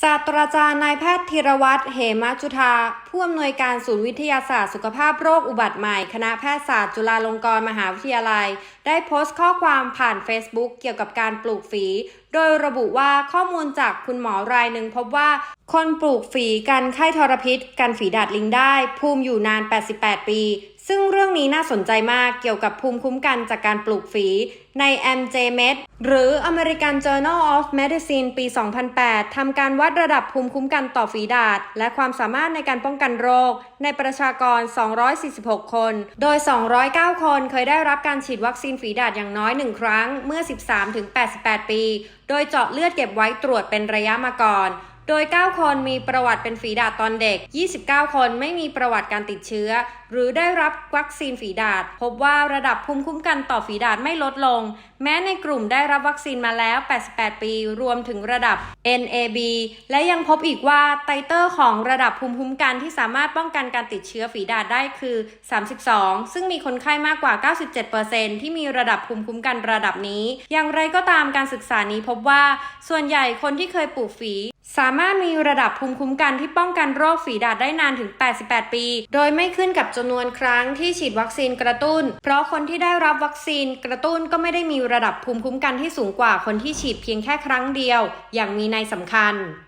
ศาสตราจารย์นายแพทย์ธีรวัตรเหมจุธาผู้อำนวยการศูนย์วิทยาศาสตร์สุขภาพโรคอุบัติใหม่ คณะแพทยศาสตร์จุฬาลงกรณ์มหาวิทยาลัย ได้โพสต์ข้อความผ่าน Facebook เกี่ยวกับการปลูกฝี โดยระบุว่าข้อมูลจากคุณหมอรายหนึ่งพบว่า คนปลูกฝีกันไข้ทรพิษ กันฝีดาดลิงได้ ภูมิอยู่นาน 88 ปี ซึ่งเรื่องนี้น่าสนใจมากเกี่ยวกับภูมิคุ้มกันจากการปลูกฝีใน MJMed หรือ American Journal of Medicine ปี 2008 ทำการวัดระดับภูมิคุ้มกันต่อฝีดาษ และความสามารถในการป้องกันโรค ในประชากร 246 คน โดย 209 คนเคยได้รับการฉีดวัคซีนฝีดาษอย่างน้อย 1 ครั้งเมื่อ 13-88 ปี โดยเจาะเลือดเก็บไว้ตรวจเป็นระยะมาก่อน โดย 9 คนมีประวัติเป็นฝีดาษตอนเด็ก 29 คนไม่มีประวัติการติดเชื้อ หรือได้รับวัคซีนฝีดาษพบว่าระดับภูมิคุ้มกันต่อฝีดาษไม่ลดลง แม้ในกลุ่มได้รับวัคซีนมาแล้ว 88 ปี รวมถึงระดับ NAB และยังพบอีกว่าไตเตอร์ของระดับภูมิคุ้มกันที่สามารถป้องกันการติดเชื้อฝีดาษได้คือ 32 ซึ่งมีคนไข้มากกว่า 97%ที่มีระดับภูมิคุ้มกันระดับนี้ อย่างไรก็ตามการศึกษานี้พบว่า ส่วนใหญ่คนที่เคยปลูกฝี สามารถมีระดับภูมิคุ้มกันที่ป้องกันโรคฝีดาษได้นานถึง 88 ปี โดยไม่ขึ้นกับจำนวนครั้งที่ฉีดวัคซีนกระตุ้น เพราะคนที่ได้รับวัคซีนกระตุ้นก็ไม่ได้มีระดับภูมิคุ้มกันที่สูงกว่าคนที่ฉีดเพียงแค่ครั้งเดียว อย่างมีนัยสำคัญ